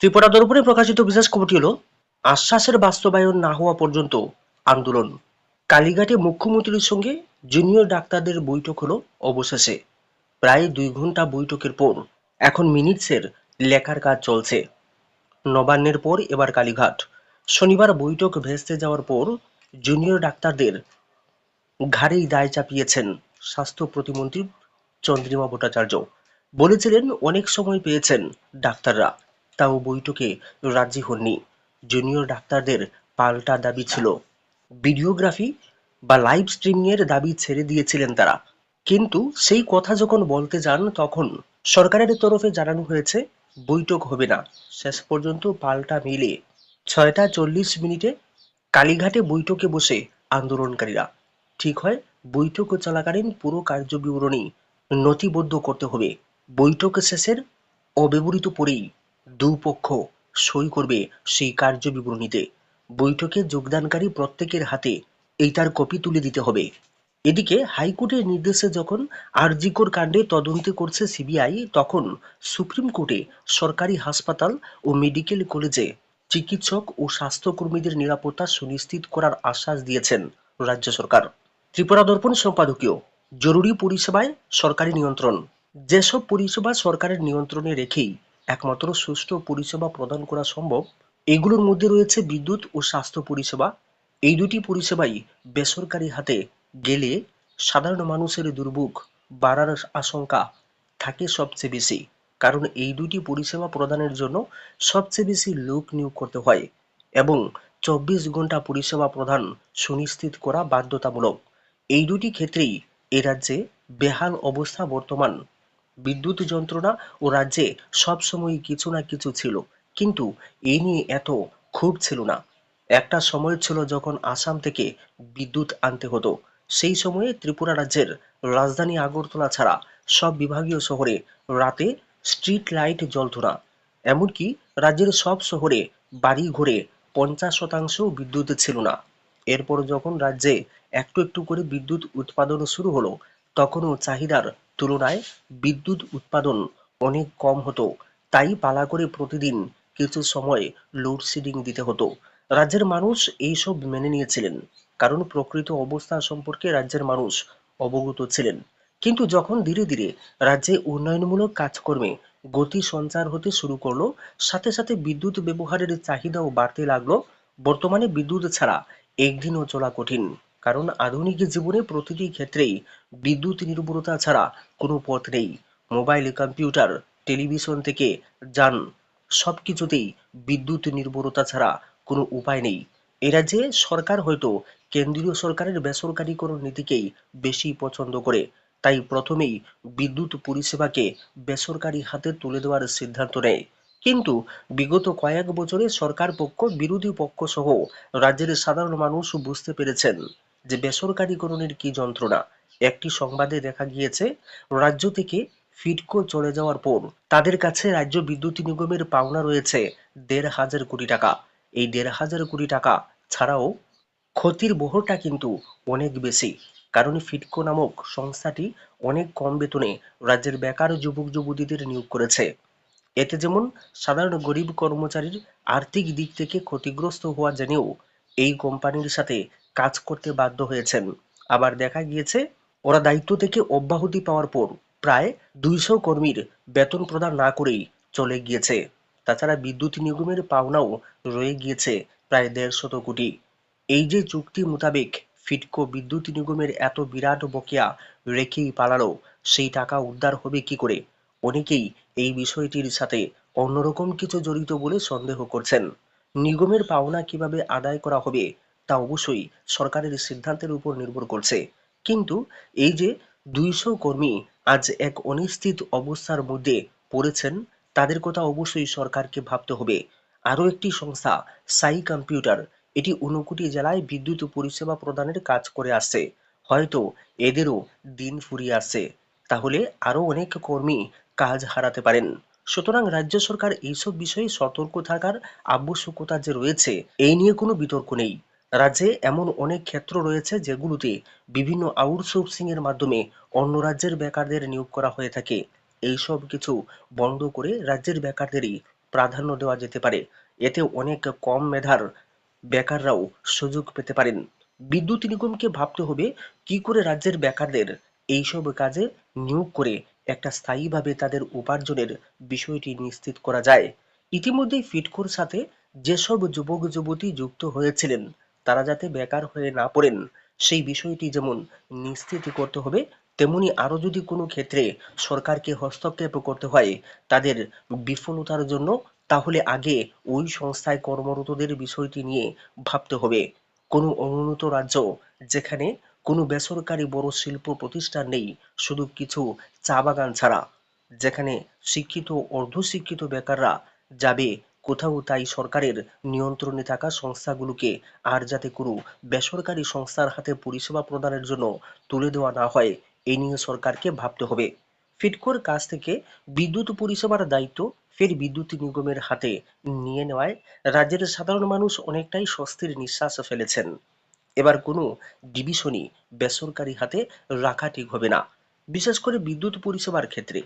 ত্রিপুরা দর্পণে প্রকাশিত বিশেষ খবরটি হল, আশ্বাসের বাস্তবায়ন না হওয়া পর্যন্ত আন্দোলন। কালীঘাটে মুখ্যমন্ত্রীর সঙ্গে জুনিয়র ডাক্তারদের বৈঠক হলো অবশেষে। প্রায় দুই ঘণ্টা বৈঠকের পর এখন মিনিটসের লেখার কাজ চলছে। নবান্নের পর এবার কালীঘাট। শনিবার বৈঠক ভেস্তে যাওয়ার পর জুনিয়র ডাক্তারদের ঘাড়েই দায় চাপিয়েছেন স্বাস্থ্য প্রতিমন্ত্রী চন্দ্রিমা ভট্টাচার্য। বলেছিলেন, অনেক সময় পেয়েছেন ডাক্তাররা। তাও বৈঠকে রাজি হননি। জুনিয়র ডাক্তারদের পাল্টা দাবি ছিল। ভিডিওগ্রাফি বা লাইভ স্ট্রিমিংয়ের দাবি ছেড়ে দিয়েছিলেন তারা। কিন্তু সেই কথা যখন বলতে যান, তখন সরকারের তরফে জানানো হয়েছে, বৈঠক হবে না। শেষ পর্যন্ত পাল্টা মিলে ছয়টা চল্লিশ মিনিটে কালীঘাটে বৈঠকে বসে আন্দোলনকারীরা। ঠিক হয়, বৈঠক চলাকালীন পুরো কার্যবিবরণী নথিবদ্ধ করতে হবে। বৈঠক শেষের অব্যবহৃত পরেই দুপক্ষ সই করবে সেই কার্যবিবরণীতে বৈঠকে যোগদানকারী প্রত্যেকের হাতে এইটার কপি তুলে দিতে হবে। এদিকে হাইকোর্টের নির্দেশে যখন আরজিকর কাণ্ডে তদন্ত করছে সিবিআই, তখন সুপ্রিম কোর্টে সরকারি হাসপাতাল ও মেডিকেল কলেজে চিকিৎসক ও স্বাস্থ্যকর্মীদের নিরাপত্তা সুনিশ্চিত করার আশ্বাস দিয়েছেন রাজ্য সরকার। ত্রিপুরা দর্পণ সম্পাদকীয়, জরুরি পরিষেবায় সরকারি নিয়ন্ত্রণ। যেসব পরিষেবা সরকারের নিয়ন্ত্রণে রেখেই একমাত্র সুষ্ঠু পরিষেবা প্রদান করা সম্ভব। এগুলোর মধ্যে রয়েছে বিদ্যুৎ ও স্বাস্থ্য পরিষেবা। এই দুটি পরিষেবাই বেসরকারি হাতে গেলে সাধারণ মানুষের দুর্ভোগ বাড়ার আশঙ্কা থাকে সবচেয়ে বেশি। কারণ এই দুটি পরিষেবা প্রদানের জন্য সবচেয়ে বেশি লোক নিয়োগ করতে হয় এবং চব্বিশ ঘণ্টা পরিষেবা প্রদান সুনিশ্চিত করা বাধ্যতামূলক। এই দুটি ক্ষেত্রেই এ রাজ্যে বেহাল অবস্থা বর্তমান। বিদ্যুৎ যন্ত্রণা ও রাজ্যে সবসময় কিছু না কিছু ছিল। কিন্তু এ নিয়ে এত ক্ষোভ ছিল না। একটা সময় ছিল যখন আসাম থেকে বিদ্যুৎ আনতে হতো। সেই সময়ে ত্রিপুরা রাজ্যের রাজধানী আগরতলা ছাড়া সব বিভাগীয় শহরে রাতে স্ট্রিট লাইট জ্বলত না। এমনকি রাজ্যের সব শহরে বাড়ি ঘরে পঞ্চাশ শতাংশ বিদ্যুৎ ছিল না। এরপর যখন রাজ্যে একটু একটু করে বিদ্যুৎ উৎপাদন শুরু হলো, তখনও চাহিদার তুলনায় বিদ্যুৎ উৎপাদন অনেক কম হতো। তাই পালা করে প্রতিদিন কিছু সময় লোডশেডিং দিতে হতো। রাজ্যের মানুষ এইসব মেনে নিয়েছিলেন, কারণ প্রকৃত অবস্থা সম্পর্কে রাজ্যের মানুষ অবগত ছিলেন। কিন্তু যখন ধীরে ধীরে রাজ্যে উন্নয়নমূলক কাজকর্মে গতি সঞ্চার হতে শুরু করল, সাথে সাথে বিদ্যুৎ ব্যবহারের চাহিদাও বাড়তে লাগল। বর্তমানে বিদ্যুৎ ছাড়া একদিনও চলা কঠিন। কারণ আধুনিক জীবনে প্রতিটি ক্ষেত্রেই বিদ্যুৎ নির্ভরতা ছাড়া কোনো পথ নেই। মোবাইল, কম্পিউটার, টেলিভিশন থেকে যান, সবকিছুতেই বিদ্যুৎ নির্ভরতা ছাড়া কোনো উপায় নেই। এ রাজ্যে সরকার হয়তো কেন্দ্রীয় সরকারের বেসরকারীকরণ নীতিকেই বেশি পছন্দ করে। তাই প্রথমেই বিদ্যুৎ পরিষেবাকে বেসরকারি হাতে তুলে দেওয়ার সিদ্ধান্ত নেয়। কিন্তু বিগত কয়েক বছরে সরকার পক্ষ, বিরোধী পক্ষ সহ রাজ্যের সাধারণ মানুষ বুঝতে পেরেছেন। যে বেসরকারীকরণের কি যন্ত্রণা? একটি সংবাদে দেখা গিয়েছে, রাজ্য থেকে ফিডকো চলে যাওয়ার পর তাদের কাছে রাজ্য বিদ্যুৎ নিগমের পাওনা রয়েছে দেড় হাজার কোটি টাকা। এই দেড় হাজার কোটি টাকা ছাড়াও ক্ষতির বহরটা কিন্তু অনেক বেশি। কারণ ফিডকো নামক সংস্থাটি অনেক কম বেতনে রাজ্যের বেকার যুবক যুবতীদের নিয়োগ করেছে। এতে যেমন সাধারণ গরিব কর্মচারীর আর্থিক দিক থেকে ক্ষতিগ্রস্ত হওয়া জেনেও এই কোম্পানির সাথে কাজ করতে বাধ্য হয়েছেন। আবার দেখা গিয়েছে, ওরা দায়িত্ব থেকে অব্যাহতি পাওয়ার পর প্রায় দুইশো কর্মীর বেতন প্রদান না করেই চলে গিয়েছে। তাছাড়া বিদ্যুৎ নিগমের পাওনাও রয়ে গিয়েছে প্রায় দেড়শত কোটি। এই যে চুক্তি মোতাবেক ফিটকো বিদ্যুৎ নিগমের এত বিরাট বকেয়া রেখেই পালালো, সেই টাকা উদ্ধার হবে কি করে? অনেকেই এই বিষয়টির সাথে অন্যরকম কিছু জড়িত বলে সন্দেহ করছেন। নিগমের পাওনা কীভাবে আদায় করা হবে তা অবশ্যই সরকারের সিদ্ধান্তের উপর নির্ভর করছে। কিন্তু এই যে দুইশো কর্মী আজ এক অনিশ্চিত অবস্থার মধ্যে পড়েছেন, তাদের কথা অবশ্যই সরকারকে ভাবতে হবে। আরও একটি সংস্থা, সাই কম্পিউটার, এটি ঊনকোটি জেলায় বিদ্যুৎ পরিষেবা প্রদানের কাজ করে আসছে। হয়তো এদেরও দিন ফুরিয়ে আসছে। তাহলে আরও অনেক কর্মী কাজ হারাতে পারেন। সুতরাং রাজ্য সরকার এইসব বিষয়ে সতর্ক থাকার আবশ্যকতা যে রয়েছে এই নিয়ে কোনো বিতর্ক নেই। রাজ্যে এমন অনেক ক্ষেত্র রয়েছে যেগুলোতে বিভিন্ন আউটসোর্সিং এর মাধ্যমে অন্য রাজ্যের বেকারদের নিয়োগ করা হয়ে থাকে। এই সব কিছু বন্ধ করে রাজ্যের বেকারদেরই প্রাধান্য দেওয়া যেতে পারে। এতে অনেক কম মেধার বেকাররাও সুযোগ পেতে পারেন। বিদ্যুৎ নিগমকে ভাবতে হবে, কি করে রাজ্যের বেকারদের এইসব কাজে নিয়োগ করে একটা স্থায়ীভাবে তাদের উপার্জনের বিষয়টি নিশ্চিত করা যায়। ইতিমধ্যেই ফিটকোর সাথে যেসব যুবক যুবতী যুক্ত হয়েছিলেন তারা যাতে বেকার হয়ে না পড়েন, সেই বিষয়টি যেমন নিশ্চিত করতে হবে, তেমনি আরও যদি কোনো ক্ষেত্রে সরকারকে হস্তক্ষেপ করতে হয় তাদের বিফলতার জন্য, তাহলে আগে ওই সংস্থায় কর্মরতদের বিষয়টি নিয়ে ভাবতে হবে। কোনো অনুন্নত রাজ্য যেখানে কোনো বেসরকারি বড় শিল্প প্রতিষ্ঠান নেই, শুধু কিছু চা বাগান ছাড়া, যেখানে শিক্ষিত অর্ধশিক্ষিত বেকাররা যাবে কোথাও তাই সরকারের নিয়ন্ত্রণে থাকা সংস্থাগুলোকে আর যাতে কোনো বেসরকারি সংস্থার হাতে পরিষেবা প্রদানের জন্য তুলে দেওয়া না হয়, এ নিয়ে সরকারকে ভাবতে হবে। ফিটকোর কাছ থেকে বিদ্যুৎ পরিষেবার দায়িত্ব ফের বিদ্যুৎ নিগমের হাতে নিয়ে নেওয়ায় রাজ্যের সাধারণ মানুষ অনেকটাই স্বস্তির নিঃশ্বাস ফেলেছেন। এবার কোনো ডিভিশনই বেসরকারি হাতে রাখা ঠিক হবে না। বিশেষ করে বিদ্যুৎ পরিষেবার ক্ষেত্রে।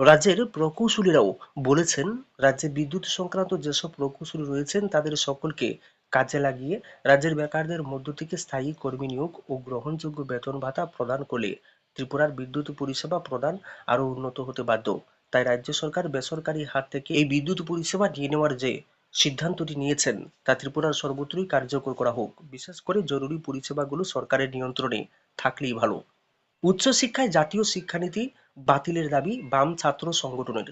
রাজ্যের প্রকৌশলীরাও বলেছেন, রাজ্যে বিদ্যুৎ সংক্রান্ত যেসব প্রকৌশলী রয়েছেন, তাদের সকলকে কাজে লাগিয়ে রাজ্যের বেকারদের মধ্য থেকে স্থায়ী কর্মী নিয়োগ ও গ্রহণযোগ্য বেতন ভাতা প্রদান করলে ত্রিপুরার বিদ্যুৎ পরিষেবা প্রদান আরও উন্নত হতে বাধ্য। তাই রাজ্য সরকার বেসরকারি হাত থেকে এই বিদ্যুৎ পরিষেবা নিয়ে নেওয়ার যে সিদ্ধান্তটি নিয়েছেন, তা ত্রিপুরার সর্বত্রই কার্যকর করা হোক। বিশেষ করে জরুরি পরিষেবাগুলো সরকারের নিয়ন্ত্রণে থাকলেই ভালো। উচ্চশিক্ষায় জাতীয় শিক্ষানীতি বাতিলের দাবি বাম ছাত্র সংগঠনের।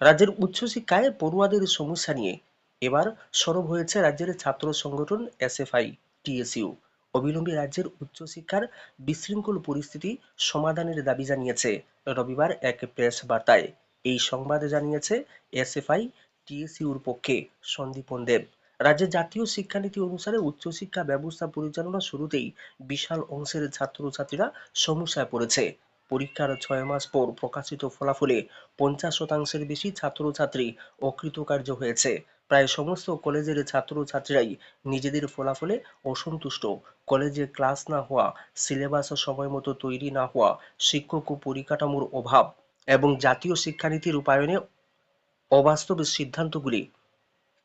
রাজ্যের উচ্চশিক্ষায় পড়ুয়াদের সমস্যা নিয়ে এবার সরব হয়েছে রাজ্যের ছাত্র সংগঠন এসএফআই, টিএসইউ। অবিলম্বে রাজ্যের উচ্চশিক্ষার বিশৃঙ্খল পরিস্থিতি সমাধানের দাবি জানিয়েছে রবিবার এক প্রেস বার্তায়। এই সংবাদ জানিয়েছে এসএফআই, টিএসইউর পক্ষে সন্দীপন দেব। রাজ্যের জাতীয় শিক্ষানীতি অনুসারে উচ্চশিক্ষা ব্যবস্থা পরিচালনা শুরুতেই বিশাল অংশের ছাত্রছাত্রীরা সমস্যায় পড়েছে। পরীক্ষার ছয় মাস পর প্রকাশিত ফলাফলে পঞ্চাশ শতাংশের বেশি ছাত্রছাত্রী অকৃতকার্য হয়েছে। প্রায় সমস্ত কলেজের ছাত্রছাত্রীরাই নিজেদের ফলাফলে অসন্তুষ্ট। কলেজে ক্লাস না হওয়া, সিলেবাস সময় মতো তৈরি না হওয়া শিক্ষক ও পরিকাঠামোর অভাব এবং জাতীয় শিক্ষানীতি রূপায়ণে অবাস্তব সিদ্ধান্তগুলি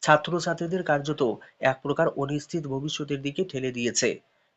ছাত্রছাত্রীদের কার্যত এক প্রকার অনিশ্চিত ভবিষ্যতের দিকে ঠেলে দিয়েছে।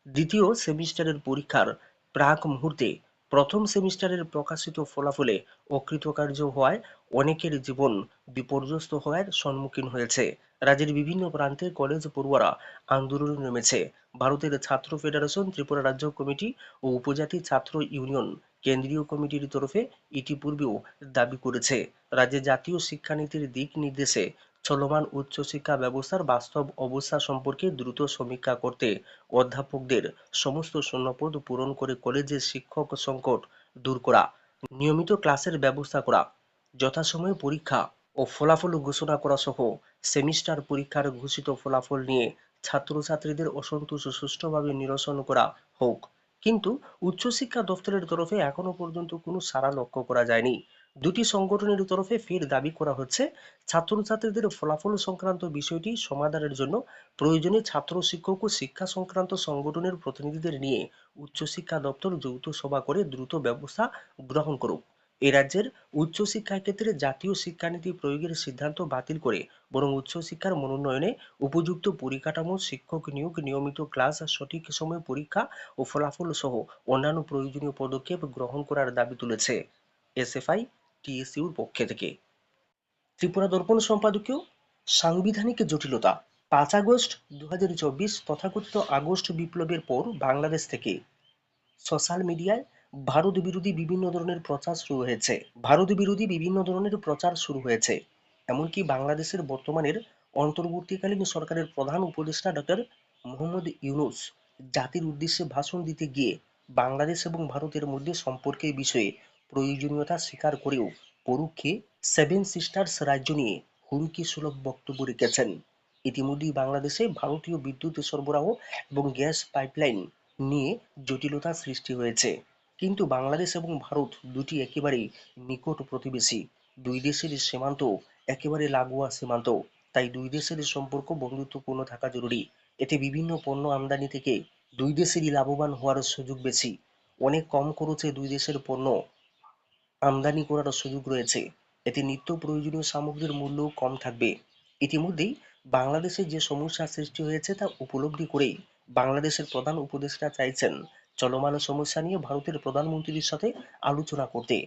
দ্বিতীয় সেমিস্টারের পরীক্ষার প্রাক মুহূর্তে প্রথম সেমিস্টারের প্রকাশিত ফলাফলে অকৃতকার্য হওয়ায় অনেকের জীবন বিপর্যস্ত হওয়ার সম্মুখীন হয়েছে। রাজ্যের বিভিন্ন প্রান্তে কলেজ পড়ুয়ারা আন্দোলনে নেমেছে। ভারতের ছাত্র ফেডারেশন, ত্রিপুরা রাজ্য কমিটি ও উপজাতি ছাত্র ইউনিয়ন কেন্দ্রীয় কমিটির তরফে ইতিপূর্বেও দাবি করেছে। রাজ্যে জাতীয় শিক্ষানীতির দিক নির্দেশে চলমান উচ্চশিক্ষা ব্যবস্থার বাস্তব অবস্থা সম্পর্কে দ্রুত সমীক্ষা করতে অধ্যাপকদের সমস্ত শূন্যপদ পূরণ করে কলেজে শিক্ষক সংকট দূর করা, নিয়মিত ক্লাসের ব্যবস্থা করা, যথাসময়ে পরীক্ষা ও ফলাফল ঘোষণা করা সহ সেমিস্টার পরীক্ষার ঘোষিত ফলাফল নিয়ে ছাত্রছাত্রীদের অসন্তোষ সুষ্ঠুভাবে নিরসন করা হোক। কিন্তু উচ্চশিক্ষা দফতরের তরফে এখনও পর্যন্ত কোনো সাড়া লক্ষ্য করা যায়নি। দুটি সংগঠনের তরফে ফের দাবি করা হচ্ছে, ছাত্রছাত্রীদের ফলাফল সংক্রান্ত বিষয়টি সমাধানের জন্য প্রয়োজনে ছাত্র শিক্ষক ও শিক্ষা সংক্রান্ত সংগঠনের প্রতিনিধিদের নিয়ে উচ্চশিক্ষা দপ্তর যৌথ সভা করে দ্রুত ব্যবস্থা গ্রহণ করুক। এ রাজ্যের উচ্চশিক্ষা ক্ষেত্রে জাতীয় শিক্ষানীতি প্রয়োগের সিদ্ধান্ত বাতিল করে বরং উচ্চশিক্ষার মনোনয়নে উপযুক্ত পরিকাঠামো, শিক্ষক নিয়োগ, নিয়মিত ক্লাস, সঠিক সময়ে পরীক্ষা ও ফলাফল সহ অন্যান্য প্রয়োজনীয় পদক্ষেপ গ্রহণ করার দাবি তুলেছে। এসএফআই টিএসইউর পক্ষে থেকে। ত্রিপুরা দর্পণ সম্পাদকীয় সাংবিধানিক জটিলতা, পাঁচ আগস্ট দু তথাকথিত আগস্ট বিপ্লবের পর বাংলাদেশ থেকে সোশ্যাল মিডিয়ায় ভারত বিরোধী বিভিন্ন ধরনের প্রচার শুরু হয়েছে। ভারত বিরোধী বিভিন্ন ধরনের প্রচার শুরু হয়েছে। এমনকি বাংলাদেশের বর্তমানের অন্তর্বর্তীকালীন সরকারের প্রধান উপদেষ্টা ডক্টর মোহাম্মদ ইউনুস জাতির উদ্দেশ্যে ভাষণ দিতে গিয়ে বাংলাদেশ এবং ভারতের মধ্যে সম্পর্কের বিষয়ে প্রয়োজনীয়তা স্বীকার করেও পরোক্ষে সেভেন সিস্টার্স রাজ্য নিয়ে হুমকি সুলভ বক্তব্য রেখেছেন। ইতিমধ্যেই বাংলাদেশে ভারতীয় বিদ্যুৎ সরবরাহ এবং গ্যাস পাইপলাইন নিয়ে জটিলতা সৃষ্টি হয়েছে। কিন্তু বাংলাদেশ এবং ভারত দুটি একেবারেই নিকট প্রতিবেশী। দুই দেশের সীমান্ত একেবারে লাগোয়া সীমান্ত। তাই দুই দেশের সম্পর্ক বন্ধুত্বপূর্ণ থাকা জরুরি। এতে বিভিন্ন পণ্য আমদানি থেকে দুই দেশেরই লাভবান হওয়ার সুযোগ বেশি। অনেক কম খরচে দুই দেশের পণ্য আমদানি করার সুযোগ রয়েছে। এতে নিত্য প্রয়োজনীয় সামগ্রীর মূল্য কম থাকবে। ইতিমধ্যেই বাংলাদেশে যে সমস্যা সৃষ্টি হয়েছে তা উপলব্ধি করে বাংলাদেশের প্রধান উপদেষ্টা চাইছেন চলমান সমস্যা নিয়ে ভারতের প্রধানমন্ত্রীর সাথে আলোচনা করতে।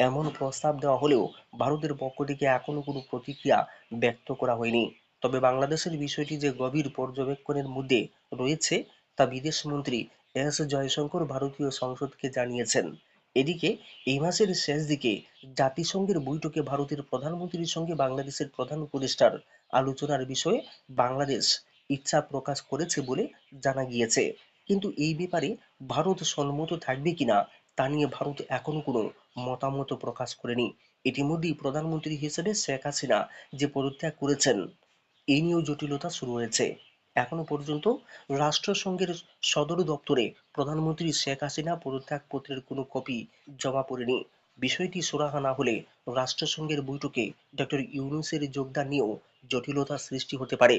এমন প্রস্তাব দেওয়া হলেও ভারতের পক্ষ থেকে এখনও কোনো প্রতিক্রিয়া ব্যক্ত করা হয়নি। তবে বাংলাদেশের বিষয়টি যে গভীর পর্যবেক্ষণের মধ্যে রয়েছে তা বিদেশমন্ত্রী এস জয়শঙ্কর ভারতীয় সংসদকে জানিয়েছেন। এদিকে, এই মাসের শেষ দিকে জাতিসংঘের বৈঠকে ভারতের প্রধানমন্ত্রীর সঙ্গে বাংলাদেশের প্রধান উপদেষ্টার আলোচনার বিষয়ে বাংলাদেশ ইচ্ছা প্রকাশ করেছে বলে জানা গিয়েছে। কিন্তু এই ব্যাপারে ভারত সম্মত থাকবে কিনা, তা নিয়ে ভারত এখনও কোনো মতামত প্রকাশ করেনি। ইতিমধ্যেই প্রধানমন্ত্রী হিসেবে শেখ হাসিনা যে পদত্যাগ করেছেন এই নিয়েও জটিলতা শুরু হয়েছে। এখনও পর্যন্ত রাষ্ট্রসংঘের সদর দপ্তরে প্রধানমন্ত্রী শেখ হাসিনা পদত্যাগপত্রের কোনো কপি জমা পড়েনি। বিষয়টি সুরাহা না হলে রাষ্ট্রসংঘের বৈঠকে ডক্টর ইউনুসের যোগদান নিয়েও জটিলতা সৃষ্টি হতে পারে।